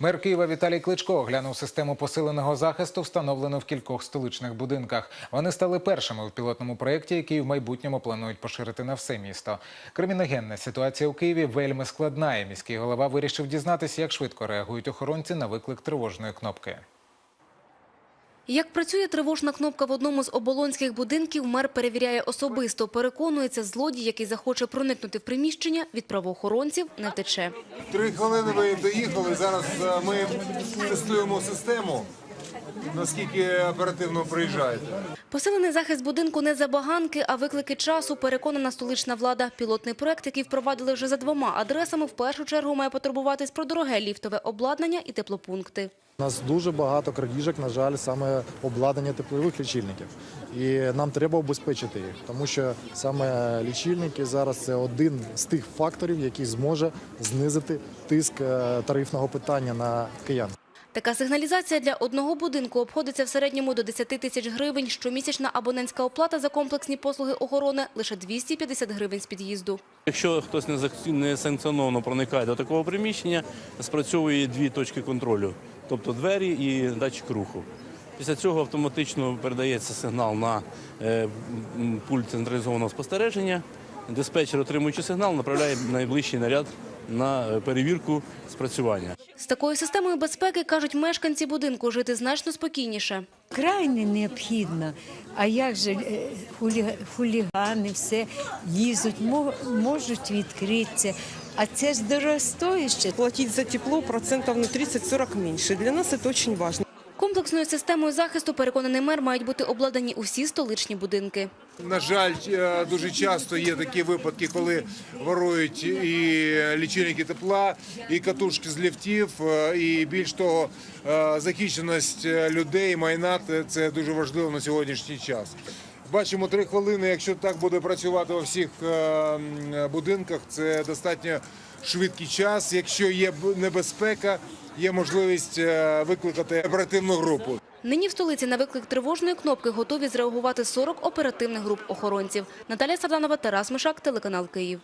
Мер Києва Віталій Кличко оглянув систему посиленого захисту, встановлену в кількох столичних будинках. Вони стали першими в пілотному проєкті, який в майбутньому планують поширити на все місто. Криміногенна ситуація у Києві вельми складна. І міський голова вирішив дізнатися, як швидко реагують охоронці на виклик тривожної кнопки. Як працює тривожна кнопка в одному з оболонських будинків, мер перевіряє особисто. Переконується, злодій, який захоче проникнути в приміщення, від правоохоронців не втече. Три хвилини ви доїхали. Зараз е, ми тестуємо систему. Наскільки оперативно приїжджаєте? Посилений захист будинку не забаганки, а виклики часу, переконана столична влада. Пілотний проект, який впровадили вже за двома адресами, в першу чергу має потурбуватись про дороге ліфтове обладнання і теплопункти. У нас дуже багато крадіжок, на жаль, саме обладнання теплових лічильників. І нам треба обезпечити їх, тому що саме лічильники зараз це один з тих факторів, який зможе знизити тиск е, тарифного питання на киян. Така сигналізація для одного будинку обходиться в середньому до 10 тисяч гривень. Щомісячна абонентська оплата за комплексні послуги охорони – лише 250 гривень з під'їзду. Якщо хтось не санкціоновано проникає до такого приміщення, спрацьовує дві точки контролю, тобто двері і датчик руху. Після цього автоматично передається сигнал на е, пульт централізованого спостереження. Диспетчер, отримуючи сигнал, направляє найближчий наряд на е, перевірку спрацювання. З такою системою безпеки, кажуть мешканці будинку, жити значно спокійніше. Крайне необхідно. А як же е, хулігани все мо- можуть відкритися. А це ж дорогостояще. платить за тепло процентов на 30-40 меньше. Для нас это очень важно. Комплексною системою захисту, переконаний мер, мають бути обладнані усі столичні будинки. На жаль, е, дуже часто є такі випадки, коли ворують і лічильники тепла, і катушки з ліфтів, е, і більш того, е, захищеність людей, майна – це дуже важливо на сьогоднішній час. Бачимо три хвилини. Якщо так буде працювати у всіх е, будинках, це достатньо швидкий час. Якщо є небезпека, є можливість е, викликати оперативну групу. Нині в столиці на виклик тривожної кнопки готові зреагувати 40 оперативних груп охоронців. Наталя Сарданова, Тарас Мишак, телеканал Київ.